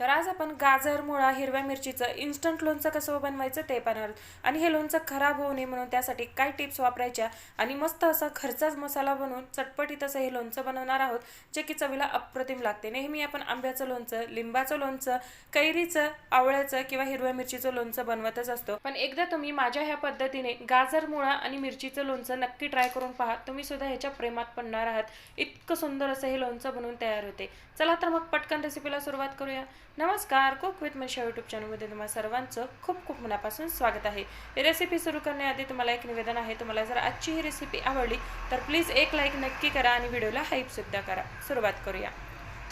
तर आज आपण गाजर मुळा हिरव्या मिरचीचं इन्स्टंट लोणचं कसं बनवायचं ते पाहणार आहोत. आणि हे लोणचं खराब होऊ नये म्हणून त्यासाठी काय टिप्स वापरायच्या आणि मस्त असा खर्चाच मसाला बनवून चटपटीत असं हे लोणचं बनवणार आहोत जे की चवीला अप्रतिम लागते. नेहमी आपण आंब्याचं लोणचं लिंबाचं लोणचं कैरीचं आवळ्याचं किंवा हिरव्या मिरचीचं लोणचं बनवतच असतो. पण एकदा तुम्ही माझ्या ह्या पद्धतीने गाजर मुळा आणि मिरचीचं लोणचं नक्की ट्राय करून पहा. तुम्ही सुद्धा ह्याच्या प्रेमात पडणार आहात. इतकं सुंदर असं हे लोणचं बनवून तयार होते. चला तर मग पटकन रेसिपीला सुरुवात करूया. नमस्कार कुक विथ मशा यूट्यूब चॅनलमध्ये तुम्हाला सर्वांचं खूप खूप मनापासून स्वागत आहे. रेसिपी सुरू करण्याआधी तुम्हाला एक निवेदन आहे तुम्हाला जर आजची ही रेसिपी आवडली तर प्लीज एक लाईक नक्की करा आणि व्हिडिओला हाईपसुद्धा करा. सुरुवात करूया.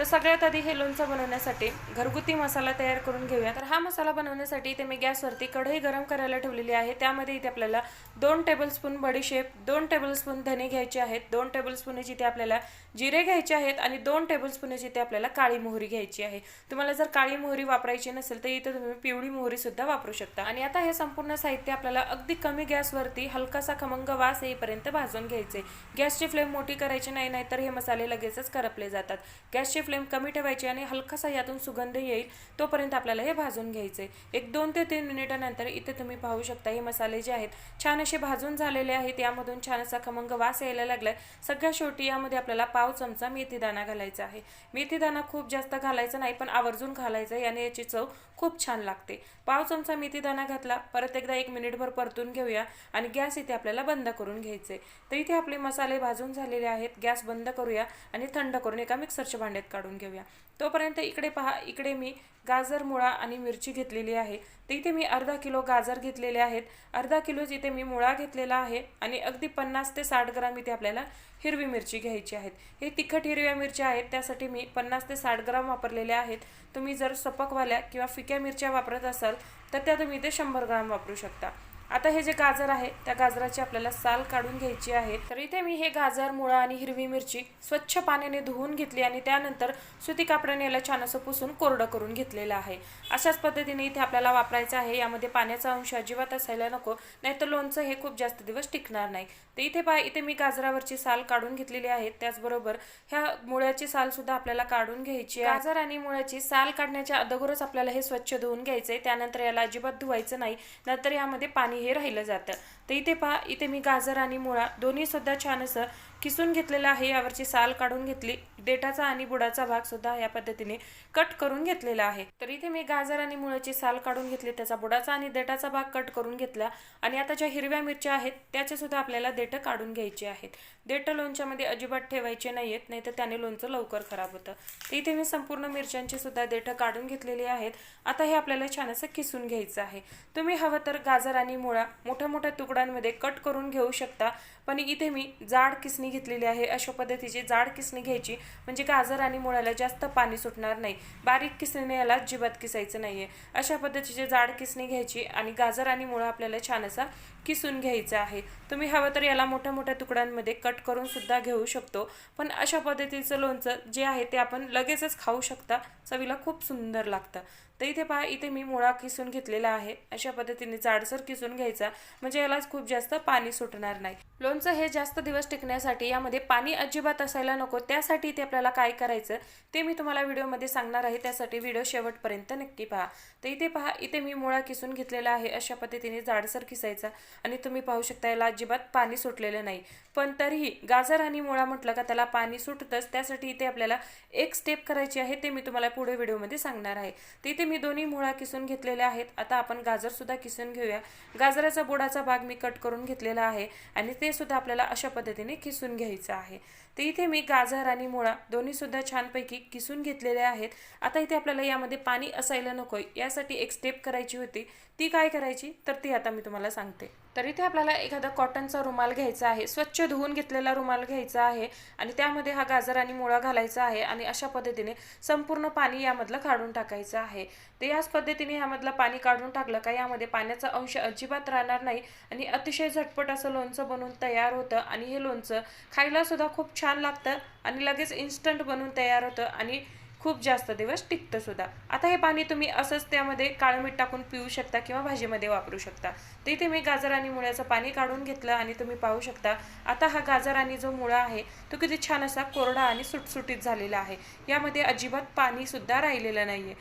तर सगळ्यात आधी हे लोणचं बनवण्यासाठी घरगुती मसाला तयार करून घेऊया तर हा मसाला बनवण्यासाठी इथे मी गॅसवरती कढई गरम करायला ठेवलेली आहे. त्यामध्ये इथे आपल्याला दोन टेबलस्पून बडीशेप दोन टेबलस्पून धने घ्यायचे आहेत. दोन टेबलस्पून इथे आपल्याला जिरे घ्यायचे आहेत आणि दोन टेबलस्पून इथे आपल्याला काळी मोहरी घ्यायची आहे. तुम्हाला जर काळी मोहरी वापरायची नसेल तर इथे तुम्ही पिवळी मोहरीसुद्धा वापरू शकता. आणि आता हे संपूर्ण साहित्य आपल्याला अगदी कमी गॅसवरती हलकासा खमंग वास येईपर्यंत भाजून घ्यायचे. गॅसची फ्लेम मोठी करायची नाही नाहीतर हे मसाले लगेचच करपले जातात. गॅसची फ्लेम कमी ठेवायची आणि हलकासा यातून सुगंध येईल तोपर्यंत आपल्याला हे भाजून घ्यायचे. एक दोन ते तीन मिनिटानंतर इथे तुम्ही पाहू शकता हे मसाले जे आहेत छान असे भाजून झालेले आहेत. यामधून छान असा खमंग वास यायला लागलाय. सगळ्या शेवटी यामध्ये आपल्याला पाव चमचा मेथी दाणा घालायचा आहे. मेथी दाणा खूप जास्त घालायचा नाही पण आवर्जून घालायचा याने याची चव खूप छान लागते. पाव चमचा मेथी दाणा घातला परत एकदा एक मिनिटभर परतून घेऊया आणि गॅस इथे आपल्याला बंद करून घ्यायचे. तर इथे आपले मसाले भाजून झालेले आहेत गॅस बंद करूया आणि थंड करून एका मिक्सरच्या भांड्यात काढून घेऊया. तोपर्यंत इकडे पहा इकडे मी गाजर मुळा आणि मिरची घेतलेली आहे. तर इथे मी अर्धा किलो गाजर घेतलेले आहेत. अर्धा किलो जिथे मी मुळा घेतलेला आहे आणि अगदी पन्नास ते साठ ग्राम इथे आपल्याला हिरवी मिरची घ्यायची आहेत. हे तिखट हिरव्या मिरच्या आहेत त्यासाठी मी पन्नास ते साठ ग्राम वापरलेल्या आहेत. तुम्ही जर सपकवाल्या किंवा फिक्या मिरच्या वापरत असाल तर त्या तुम्ही इथे शंभर ग्राम वापरू शकता. आता हे जे गाजर आहे त्या गाजराची आपल्याला साल काढून घ्यायची आहे. तर इथे मी हे गाजर मुळा आणि हिरवी मिरची स्वच्छ पाण्याने धुवून घेतली आणि त्यानंतर सुती कापडाने याला छान असं पुसून कोरडं करून घेतलेलं आहे. अशाच पद्धतीने इथे आपल्याला वापरायचं आहे. यामध्ये पाण्याचा अंश अजिबात असायला नको नाहीतर लोणचं हे खूप जास्त दिवस टिकणार नाही. तर इथे पहा इथे मी गाजरावरची साल काढून घेतलेली आहे. त्याचबरोबर ह्या मुळ्याची साल सुद्धा आपल्याला काढून घ्यायची आहे. गाजर आणि मुळ्याची साल काढण्याच्या अगोदरच आपल्याला हे स्वच्छ धुवून घ्यायचंय. त्यानंतर याला अजिबात धुवायचं नाही. नंतर यामध्ये पाणी हे राहिलं जातं. तर इथे पहा इथे मी गाजर आणि मुळा दोन्ही सुद्धा छान असं किसून घेतलेलं आहे. यावरची साल काढून घेतली. देठाचा आणि बुडाचा भाग सुद्धा या पद्धतीने कट करून घेतलेला आहे. तर इथे मी गाजर आणि मुळाची साल काढून घेतली त्याचा बुडाचा आणि देठाचा भाग कट करून घेतला आणि आता ज्या हिरव्या मिरच्या आहेत त्याचे सुद्धा आपल्याला देठ काढून घ्यायचे आहेत. देठ लोणच्यामध्ये अजिबात ठेवायचे नाहीयेत नाही त्याने लोणचं लवकर खराब होतं. तर इथे मी संपूर्ण मिरच्यांची सुद्धा देठ काढून घेतलेली आहेत. आता हे आपल्याला छान असं किसून घ्यायचं आहे. तुम्ही हवं तर गाजर आणि मुळा मोठ्या मोठ्या तुकड्यांमध्ये कट करून घेऊ शकता. पण इथे मी जाड किसणी घेतलेली आहे. अशा पद्धतीची जाड किसणी घ्यायची. म्हणजे गाजर आणि मुळ्याला जास्त पाणी सुटणार नाही. बारीक किसणीने याला अजिबात किसायचं नाही आहे अशा पद्धतीची जाड किसणी घ्यायची आणि गाजर आणि मुळा आपल्याला छान असा किसून घ्यायचा आहे. तुम्ही हवं तर याला मोठ्या मोठ्या तुकड्यांमध्ये कट करून सुद्धा घेऊ शकतो. पण अशा पद्धतीचं लोणचं जे आहे ते आपण लगेचच खाऊ शकता. चवीला खूप सुंदर लागतं. तर इथे पहा इथे मी मुळा किसून घेतलेला आहे. अशा पद्धतीने जाडसर किसून घ्यायचा. म्हणजे याला खूप जास्त पाणी सुटणार नाही. लोणचं हे जास्त दिवस टिकण्यासाठी यामध्ये पाणी अजिबात असायला नको त्यासाठी इथे आपल्याला काय करायचं ते मी तुम्हाला व्हिडिओमध्ये सांगणार आहे त्यासाठी व्हिडिओ शेवटपर्यंत नक्की पहा. तर इथे पहा इथे मी मुळा किसून घेतलेला आहे अशा पद्धतीने जाडसर किसायचा आणि तुम्ही पाहू शकता याला अजिबात पाणी सुटलेलं नाही. पण तरीही गाजर आणि मुळा म्हटलं का त्याला पाणी सुटतंच त्यासाठी इथे आपल्याला एक स्टेप करायची आहे ते मी तुम्हाला पुढे व्हिडिओमध्ये सांगणार आहे. तर इथे मी दोन्ही मुळा किसून घेतलेल्या आहेत आता आपण गाजरसुद्धा किसून घेऊया. गाजराचा बोडाचा भाग मी कट करून घेतलेला आहे आणि ते सुद्धा आपल्याला अशा पद्धतीने किसून घ्यायचं आहे. तर इथे मी गाजर आणि मुळा दोन्ही सुद्धा छानपैकी किसून घेतलेले आहेत. आता इथे आपल्याला यामध्ये पाणी असायला नकोय. यासाठी एक स्टेप करायची होती. ती काय करायची? तर ती आता मी तुम्हाला सांगते. तर इथे आपल्याला एखादा कॉटनचा रुमाल घ्यायचा आहे स्वच्छ धुवून घेतलेला रुमाल घ्यायचा आहे आणि त्यामध्ये हा गाजर आणि मुळा घालायचा आहे आणि अशा पद्धतीने संपूर्ण पाणी यामधलं काढून टाकायचं आहे. तर याच पद्धतीने यामधलं पाणी काढून टाकलं का यामध्ये पाण्याचा अंश अजिबात राहणार नाही आणि अतिशय झटपट असं लोणचं बनवून तयार होतं आणि हे लोणचं खायलासुद्धा खूप छान लागतं आणि लगेच इन्स्टंट बनवून तयार होतं आणि खूप जास्त दिवस टिकतं सुद्धा. आता हे पाणी तुम्ही असंच त्यामध्ये काळं मीठ टाकून पिऊ शकता किंवा भाजीमध्ये वापरू शकता. तर इथे मी गाजर आणि मुळ्याचं पाणी काढून घेतलं आणि तुम्ही पाहू शकता. आता हा गाजर आणि जो मुळा आहे तो किती छान असा कोरडा आणि सुटसुटीत झालेला आहे. यामध्ये अजिबात पाणी सुद्धा राहिलेलं नाहीये.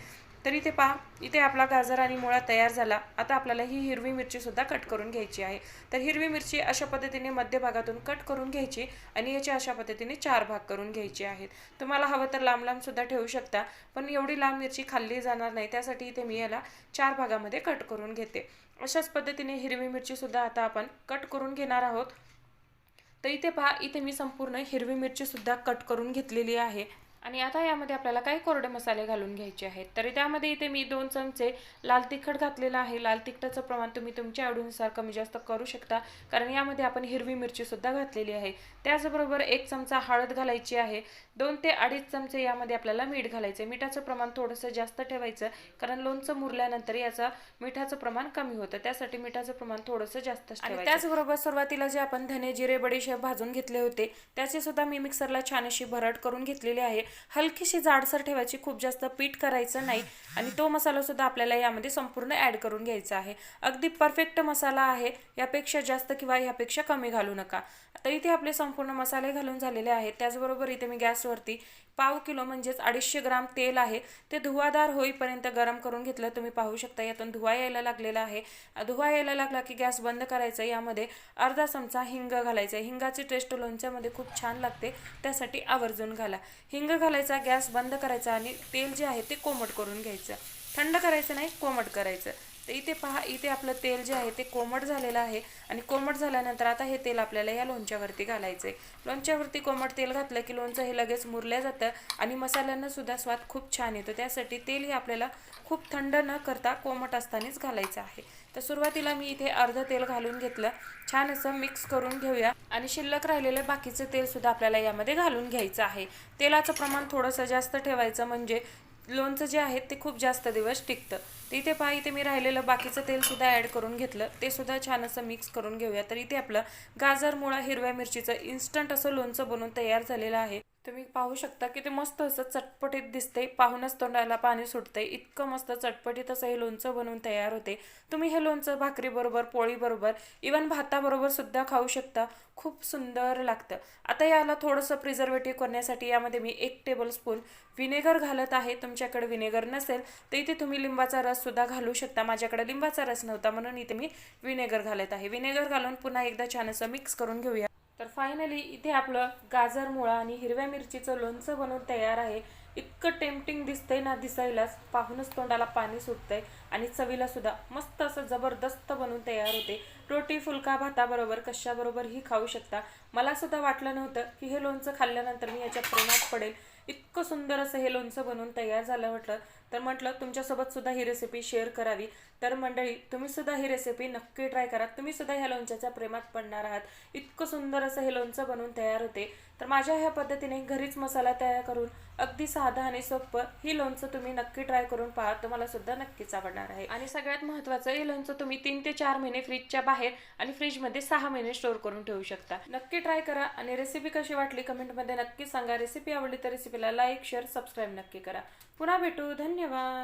तर इथे पहा इथे आपला गाजर आणि मुळा तयार झाला. आता आपल्याला ही हिरवी मिरचीसुद्धा कट करून घ्यायची आहे. तर हिरवी मिरची अशा पद्धतीने मध्यभागातून कट करून घ्यायची आणि याची अशा पद्धतीने चार भाग करून घ्यायचे आहेत. तुम्हाला हवं तर लांब लांबसुद्धा ठेवू शकता पण एवढी लांब मिरची खाल्ली जाणार नाही. त्यासाठी इथे मी याला चार भागामध्ये कट करून घेते. अशाच पद्धतीने हिरवी मिरचीसुद्धा आता आपण कट करून घेणार आहोत. तर इथे पहा इथे मी संपूर्ण हिरवी मिरचीसुद्धा कट करून घेतलेली आहे. आणि आता यामध्ये आपल्याला काही कोरडे मसाले घालून घ्यायचे आहेत. तर त्यामध्ये इथे मी दोन चमचे लाल तिखट घातलेलं आहे. लाल तिखटाचं प्रमाण तुम्ही तुमच्या आवडीनुसार कमी जास्त करू शकता. कारण यामध्ये आपण हिरवी मिरची सुद्धा घातलेली आहे. त्याचबरोबर एक चमचा हळद घालायची आहे. दोन ते अडीच चमचे यामध्ये आपल्याला मीठ घालायचं मिठाचं प्रमाण थोडंसं जास्त ठेवायचं. कारण लोणचं मुरल्यानंतर याचं मिठाचं प्रमाण कमी होतं. त्यासाठी मिठाचं प्रमाण थोडंसं जास्त आणि त्याचबरोबर सुरुवातीला जे आपण धने जिरे बडीशेप भाजून घेतले होते त्याचे सुद्धा मी मिक्सरला छान अशी भरड करून घेतलेली आहे. हलकीशी जाडसर ठेवायची खूप जास्त पीठ करायचं नाही. आणि तो मसाला सुद्धा आपल्याला यामध्ये संपूर्ण ऍड करून घ्यायचा आहे. अगदी परफेक्ट मसाला आहे यापेक्षा जास्त किंवा यापेक्षा कमी घालू नका. आता इथे आपले संपूर्ण मसाले घालून झालेले आहेत. त्याचबरोबर इथे मी गॅसवरती पाव किलो म्हणजेच अडीचशे ग्राम तेल आहे. ते धुवादार होईपर्यंत गरम करून घेतलं तुम्ही पाहू शकता. यातून धुवा यायला लागलेला आहे. धुवा यायला लागला की गॅस बंद करायचा. यामध्ये अर्धा चमचा हिंग घालायचा हिंगाची टेस्ट लोणच्यामध्ये खूप छान लागते. त्यासाठी आवर्जून घाला. हिंग घालायचा गॅस बंद करायचा आणि तेल जे आहे ते कोमट करून घ्यायचं. थंड करायचं नाही कोमट करायचं. तर इथे पहा इथे आपलं तेल जे आहे ते कोमट झालेलं आहे आणि कोमट झाल्यानंतर आता हे तेल आपल्याला या लोणच्यावरती घालायचं आहे लोणच्यावरती कोमट तेल घातलं की लोणचं हे लगेच मुरलं जातं आणि मसाल्यांना सुद्धा स्वाद खूप छान येतो. त्यासाठी तेल हे आपल्याला खूप थंड न करता कोमट असतानाच घालायचं आहे. तर सुरुवातीला मी इथे अर्धं तेल घालून घेतलं. छान असं मिक्स करून घेऊया. आणि शिल्लक राहिलेलं बाकीचं तेलसुद्धा आपल्याला यामध्ये घालून घ्यायचं आहे. तेलाचं प्रमाण थोडंसं जास्त ठेवायचं म्हणजे लोणचं जे आहे ते खूप जास्त दिवस टिकतं. तर इथे पहा इथे मी राहिलेलं बाकीचं तेलसुद्धा ॲड करून घेतलं. ते सुद्धा छान असं मिक्स करून घेऊया. तर इथे आपलं गाजर मुळा हिरव्या मिरचीचं इन्स्टंट असं लोणचं बनवून तयार झालेलं आहे. तुम्ही पाहू शकता की ते मस्त असं चटपटीत दिसते पाहूनच तोंडाला पाणी सुटते इतकं मस्त चटपटीत असं हे लोणचं बनवून तयार होते. तुम्ही हे लोणचं भाकरीबरोबर पोळीबरोबर इवन भाताबरोबर सुद्धा खाऊ शकता. खूप सुंदर लागतं. आता याला थोडंसं प्रिझर्वेटिव्ह करण्यासाठी यामध्ये मी एक टेबलस्पून विनेगर घालत आहे. तुमच्याकडे विनेगर नसेल तर इथे तुम्ही लिंबाचा रससुद्धा घालू शकता. माझ्याकडे लिंबाचा रस नव्हता म्हणून इथे मी विनेगर घालत आहे. विनेगर घालून पुन्हा एकदा छान असं मिक्स करून घेऊया. तर फायनली इथे आपलं गाजर मुळा आणि हिरव्या मिरचीचं लोणचं बनवून तयार आहे. इतकं टेम्पटिंग दिसतंय ना दिसायलाच. पाहूनच तोंडाला पाणी सुटतंय. आणि चवीला सुद्धा मस्त असं जबरदस्त बनवून तयार होते. रोटी फुलका भाताबरोबर कशाबरोबरही खाऊ शकता. मला सुद्धा वाटलं नव्हतं की हे लोणचं खाल्ल्यानंतर मी याच्या प्रेमात पडेल. इतकं सुंदर असं हे लोणचं बनवून तयार झालं म्हटलं तर म्हटलं तुमच्यासोबत सुद्धा ही रेसिपी शेअर करावी. तर मंडळी तुम्ही सुद्धा ही रेसिपी नक्की ट्राय करा. तुम्ही सुद्धा ह्या लोणच्याच्या प्रेमात पडणार आहात. इतकं सुंदर असं हे लोणचं बनवून तयार होते. तर माझ्या ह्या पद्धतीने घरीच मसाला तयार करून अगदी साधा आणि सोपं ही लोणचं तुम्ही नक्की ट्राय करून पहा. तुम्हाला सुद्धा नक्कीच आवडणार आहे. आणि सगळ्यात महत्त्वाचं हे लोणचं तुम्ही तीन ते चार महिने फ्रीजच्या बाहेर आणि फ्रीजमध्ये सहा महिने स्टोअर करून ठेवू शकता. नक्की ट्राय करा आणि रेसिपी कशी वाटली कमेंटमध्ये नक्की सांगा. रेसिपी आवडली तर रेसिपीला लाईक शेअर सबस्क्राईब नक्की करा. पुन्हा भेटू. धन्यवाद.